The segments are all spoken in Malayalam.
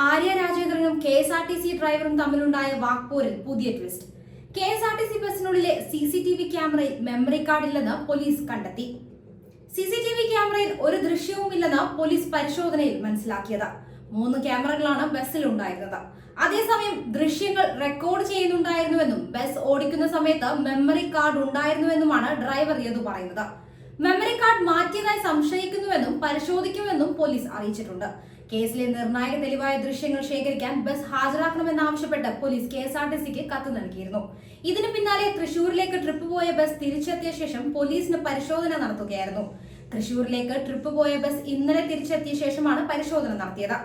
Arya രാജേന്ദ്രനും K S R T C ഡ്രൈവറും തമ്മിലുണ്ടായ വാക്പോരിൽ പുതിയ twist. K S R T C ബസ്സിനുള്ളിലെ C C T V ക്യാമറയിൽ മെമ്മറി കാർഡ് ഇല്ലെന്ന് പോലീസ് കണ്ടെത്തി. സി സി ടി വി ക്യാമറയിൽ ഒരു ദൃശ്യവുമില്ലെന്ന് പോലീസ് പരിശോധനയിൽ മനസ്സിലാക്കിയത്. മൂന്ന് ക്യാമറകളാണ് ബസ്സിൽ ഉണ്ടായിരുന്നത് അതേസമയം ദൃശ്യങ്ങൾ റെക്കോർഡ് ചെയ്യുന്നുണ്ടായിരുന്നുവെന്നും ബസ് ഓടിക്കുന്ന സമയത്ത് മെമ്മറി കാർഡ് ഉണ്ടായിരുന്നുവെന്നുമാണ് ഡ്രൈവർ യദു പറയുന്നത്. മെമ്മറി കാർഡ് മാറ്റിയതായി സംശയിക്കുന്നുവെന്നും പരിശോധിക്കുമെന്നും പോലീസ് അറിയിച്ചിട്ടുണ്ട്. കേസിലെ നിർണായക തെളിവായ ദൃശ്യങ്ങൾ ശേഖരിക്കാൻ bus ഹാജരാക്കണമെന്നാവശ്യപ്പെട്ട് police K S R T സിക്ക് കത്ത് നൽകിയിരുന്നു. ഇതിനു പിന്നാലെ തൃശൂരിലേക്ക് ട്രിപ്പ് പോയ ബസ് തിരിച്ചെത്തിയ ശേഷം പോലീസിന് പരിശോധന നടത്തുകയായിരുന്നു. തൃശൂരിലേക്ക് ട്രിപ്പ് പോയ ബസ് ഇന്നലെ തിരിച്ചെത്തിയ ശേഷമാണ് പരിശോധന നടത്തിയത്.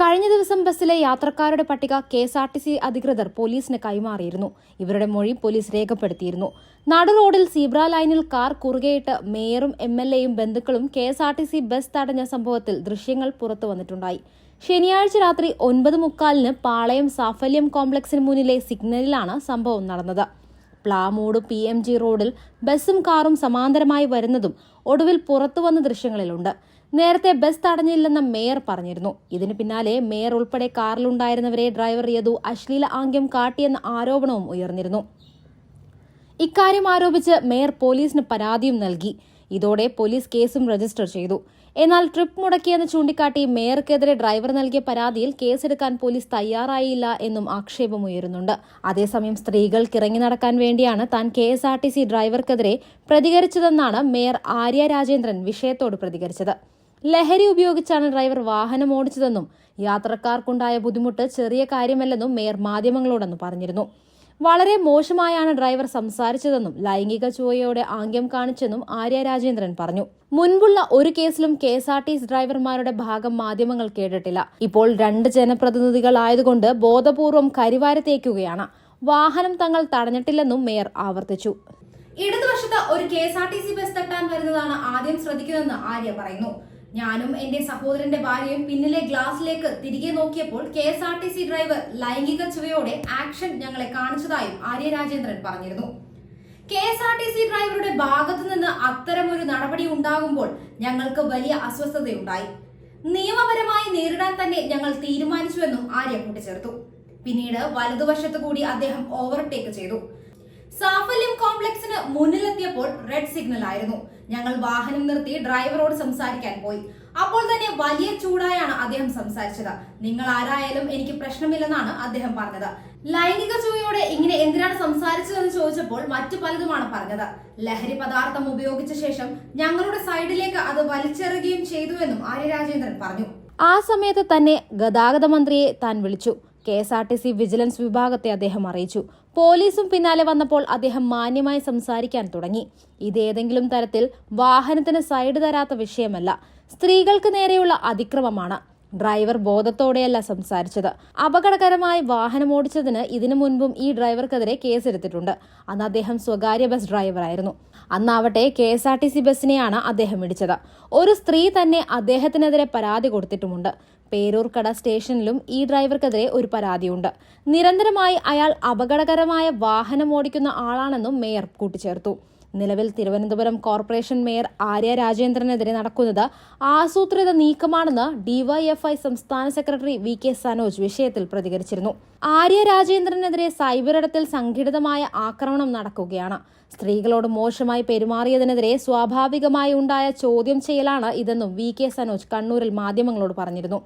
കഴിഞ്ഞ ദിവസം ബസ്സിലെ യാത്രക്കാരുടെ പട്ടിക K S R T C അധികൃതർ പോലീസിന് കൈമാറിയിരുന്നു. ഇവരുടെ മൊഴി പോലീസ് രേഖപ്പെടുത്തിയിരുന്നു. നടു റോഡിൽ സീബ്ര ലൈനിൽ കാർ കുറുകെയിട്ട് മേയറും എം എൽ എയും ബന്ധുക്കളും K S R T C bus തടഞ്ഞ സംഭവത്തിൽ ദൃശ്യങ്ങൾ പുറത്തു വന്നിട്ടുണ്ടായി. ശനിയാഴ്ച രാത്രി ഒൻപത് മുക്കാലിന് പാളയം സാഫല്യം കോംപ്ലക്സിന് മുന്നിലെ സിഗ്നലിലാണ് സംഭവം നടന്നത്. പ്ലാമൂട് പി എം ജി റോഡിൽ ബസ്സും കാറും സമാന്തരമായി വരുന്നതും ഒടുവിൽ പുറത്തു വന്ന ദൃശ്യങ്ങളിലുണ്ട്. നേരത്തെ ബസ് തടഞ്ഞില്ലെന്ന് മേയർ പറഞ്ഞിരുന്നു. ഇതിന് പിന്നാലെ മേയർ ഉൾപ്പെടെ കാറിലുണ്ടായിരുന്നവരെ ഡ്രൈവർ യദു അശ്ലീല ആംഗ്യം കാട്ടിയെന്ന ആരോപണവും ഉയർന്നിരുന്നു. ഇക്കാര്യം ആരോപിച്ച് മേയർ പോലീസിന് പരാതിയും നൽകി. ഇതോടെ പോലീസ് കേസും രജിസ്റ്റർ ചെയ്തു. എന്നാൽ ട്രിപ്പ് മുടക്കിയെന്ന് ചൂണ്ടിക്കാട്ടി മേയർക്കെതിരെ ഡ്രൈവർ നൽകിയ പരാതിയിൽ കേസെടുക്കാൻ പോലീസ് തയ്യാറായില്ല എന്നും ആക്ഷേപം ആക്ഷേപമുയരുന്നുണ്ട് അതേസമയം സ്ത്രീകൾക്ക് ഇറങ്ങി നടക്കാൻ വേണ്ടിയാണ് താൻ K S R T C ഡ്രൈവർക്കെതിരെ പ്രതികരിച്ചതെന്നാണ് മേയർ ആര്യ രാജേന്ദ്രൻ വിഷയത്തോട് പ്രതികരിച്ചത്. ലഹരി ഉപയോഗിച്ചാണ് ഡ്രൈവർ വാഹനം ഓടിച്ചതെന്നും യാത്രക്കാർക്കുണ്ടായ ബുദ്ധിമുട്ട് ചെറിയ കാര്യമല്ലെന്നും മേയർ മാധ്യമങ്ങളോടൊന്നും പറഞ്ഞിരുന്നു. വളരെ മോശമായാണ് ഡ്രൈവർ സംസാരിച്ചതെന്നും ലൈംഗിക ചുവയോടെ ആംഗ്യം കാണിച്ചെന്നും ആര്യ രാജേന്ദ്രൻ പറഞ്ഞു. മുൻപുള്ള ഒരു കേസിലും കെ എസ് ആർ ടി ഡ്രൈവർമാരുടെ ഭാഗം മാധ്യമങ്ങൾ കേട്ടിട്ടില്ല. ഇപ്പോൾ രണ്ട് ജനപ്രതിനിധികൾ ആയതുകൊണ്ട് ബോധപൂർവം കരിവാരത്തേക്കുകയാണ്. വാഹനം തങ്ങൾ തടഞ്ഞിട്ടില്ലെന്നും മേയർ ആവർത്തിച്ചു. ഇടതുവശത്ത് ഒരു K S R T C bus തട്ടാൻ വരുന്നതാണ് ആദ്യം ശ്രദ്ധിക്കുന്നതെന്ന് ആര്യ പറയുന്നു. ഞാനും എന്റെ സഹോദരന്റെ ഭാര്യയും പിന്നിലെ ഗ്ലാസിലേക്ക് തിരികെ നോക്കിയപ്പോൾ K S R T C driver ലൈംഗിക ചുവയോടെ ആക്ഷൻ ഞങ്ങളെ കാണിച്ചതായും ആര്യ രാജേന്ദ്രൻ പറഞ്ഞിരുന്നു. K S R T C ഡ്രൈവറുടെ ഭാഗത്തു നിന്ന് അത്തരമൊരു നടപടി ഉണ്ടാകുമ്പോൾ ഞങ്ങൾക്ക് വലിയ അസ്വസ്ഥതയുണ്ടായി. നിയമപരമായി നേരിടാൻ തന്നെ ഞങ്ങൾ തീരുമാനിച്ചുവെന്നും ആര്യ കൂട്ടിച്ചേർത്തു. പിന്നീട് വലതുവശത്തു കൂടി അദ്ദേഹം ഓവർടേക്ക് ചെയ്തു. സാഫല്യം കോംപ്ലക്സിന് മുന്നിലെത്തിയപ്പോൾ റെഡ് സിഗ്നൽ ആയിരുന്നു. ഞങ്ങൾ വാഹനം നിർത്തി ഡ്രൈവറോട് സംസാരിക്കാൻ പോയി. അപ്പോൾ തന്നെ വലിയ ചൂടായാണ് അദ്ദേഹം സംസാരിച്ചത്. നിങ്ങൾ ആരായാലും എനിക്ക് പ്രശ്നമില്ലെന്നാണ് അദ്ദേഹം പറഞ്ഞത്. ലൈംഗിക ചൂയോടെ ഇങ്ങനെ എന്തിനാണ് സംസാരിച്ചതെന്ന് ചോദിച്ചപ്പോൾ മറ്റു പലതുമാണ് പറഞ്ഞത്. ലഹരി പദാർത്ഥം ഉപയോഗിച്ച ശേഷം ഞങ്ങളുടെ സൈഡിലേക്ക് അത് വലിച്ചെറിയുകയും ചെയ്തുവെന്നും ആര്യ രാജേന്ദ്രൻ പറഞ്ഞു. ആ സമയത്ത് തന്നെ ഗതാഗത മന്ത്രിയെ താൻ വിളിച്ചു. K S R T C vigilance വിഭാഗത്തെ അദ്ദേഹം അറിയിച്ചു. പോലീസും പിന്നാലെ വന്നപ്പോൾ അദ്ദേഹം മാന്യമായി സംസാരിക്കാൻ തുടങ്ങി. ഇതേതെങ്കിലും തരത്തിൽ വാഹനത്തിന് സൈഡ് തരാത്ത വിഷയമല്ല. സ്ത്രീകൾക്ക് നേരെയുള്ള അതിക്രമമാണ്. ഡ്രൈവർ ബോധത്തോടെയല്ല സംസാരിച്ചത്. അപകടകരമായി വാഹനം ഓടിച്ചതിന് ഇതിനു മുൻപും ഈ ഡ്രൈവർക്കെതിരെ കേസെടുത്തിട്ടുണ്ട്. അന്ന് അദ്ദേഹം സ്വകാര്യ ബസ് ഡ്രൈവറായിരുന്നു. അന്നാവട്ടെ K S R T C ബസ്സിനെയാണ് അദ്ദേഹം ഇടിച്ചത്. ഒരു സ്ത്രീ തന്നെ അദ്ദേഹത്തിനെതിരെ പരാതി കൊടുത്തിട്ടുമുണ്ട്. പേരൂർക്കട സ്റ്റേഷനിലും ഈ ഡ്രൈവർക്കെതിരെ ഒരു പരാതിയുണ്ട്. നിരന്തരമായി അയാൾ അപകടകരമായ വാഹനം ഓടിക്കുന്ന ആളാണെന്നും മേയർ കൂട്ടിച്ചേർത്തു. നിലവിൽ തിരുവനന്തപുരം കോർപ്പറേഷൻ മേയർ ആര്യ രാജേന്ദ്രനെതിരെ നടക്കുന്നത് ആസൂത്രിത നീക്കമാണെന്ന് ഡിവൈഎഫ്ഐ സംസ്ഥാന സെക്രട്ടറി വി കെ സനോജ് വിഷയത്തിൽ പ്രതികരിച്ചിരുന്നു. ആര്യ രാജേന്ദ്രനെതിരെ സൈബറിടത്തിൽ സംഘടിതമായ ആക്രമണം നടക്കുകയാണ്. സ്ത്രീകളോട് മോശമായി പെരുമാറിയതിനെതിരെ സ്വാഭാവികമായി ഉണ്ടായ ചോദ്യം ചെയ്യലാണ് ഇതെന്നും വി കെ സനോജ് കണ്ണൂരിൽ മാധ്യമങ്ങളോട് പറഞ്ഞിരുന്നു.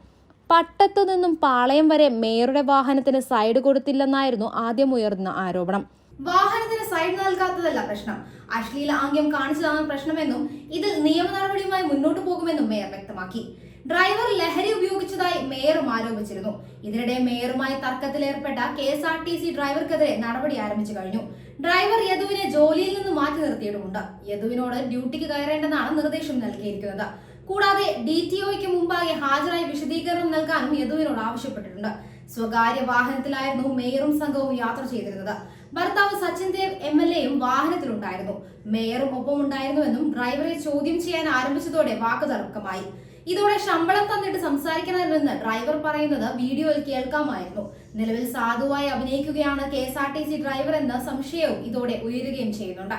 പട്ടത്തു നിന്നും പാളയം വരെ മേയറുടെ വാഹനത്തിന് സൈഡ് കൊടുത്തില്ലെന്നായിരുന്നു ആദ്യം ഉയർന്ന ആരോപണം. വാഹനത്തിന് സൈഡ് നൽകാത്തതല്ല പ്രശ്നം. അശ്ലീല ആംഗ്യം കാണിച്ചതാണ് പ്രശ്നമെന്നും ഇതിൽ നിയമ നടപടിയുമായി മുന്നോട്ട് പോകുമെന്നും മേയർ വ്യക്തമാക്കി. ഡ്രൈവർ ലഹരി ഉപയോഗിച്ചതായി മേയറും ആരോപിച്ചിരുന്നു. ഇതിനിടെ മേയറുമായി തർക്കത്തിലേർപ്പെട്ട K S R T C ഡ്രൈവർക്കെതിരെ നടപടി ആരംഭിച്ചു കഴിഞ്ഞു. ഡ്രൈവർ യദുവിനെ ജോലിയിൽ നിന്ന് മാറ്റി നിർത്തിയിട്ടുമുണ്ട്. യദുവിനോട് ഡ്യൂട്ടിക്ക് കയറേണ്ടെന്നാണ് നിർദ്ദേശം നൽകിയിരിക്കുന്നത്. കൂടാതെ ഡി ടി ഒയ്ക്ക് മുമ്പാകെ ഹാജരായി വിശദീകരണം നൽകാനും യദുവിനോട് ആവശ്യപ്പെട്ടിട്ടുണ്ട്. സ്വകാര്യ വാഹനത്തിലായിരുന്നു മേയറും സംഘവും യാത്ര ചെയ്തിരുന്നത്. ഭർത്താവ് സച്ചിൻ ദേവ് എം എൽ എയും വാഹനത്തിലുണ്ടായിരുന്നു. മേയറും ഒപ്പമുണ്ടായിരുന്നുവെന്നും ഡ്രൈവറെ ചോദ്യം ചെയ്യാൻ ആരംഭിച്ചതോടെ വാക്കുതർക്കമായി ഇതോടെ ശമ്പളം തന്നിട്ട് സംസാരിക്കണമെന്ന് ഡ്രൈവർ പറയുന്നത് വീഡിയോയിൽ കേൾക്കാമായിരുന്നു. നിലവിൽ സാധുവായി അഭിനയിക്കുകയാണ് K S R T C driver എന്ന സംശയവും ഇതോടെ ഉയരുകയും ചെയ്യുന്നുണ്ട്.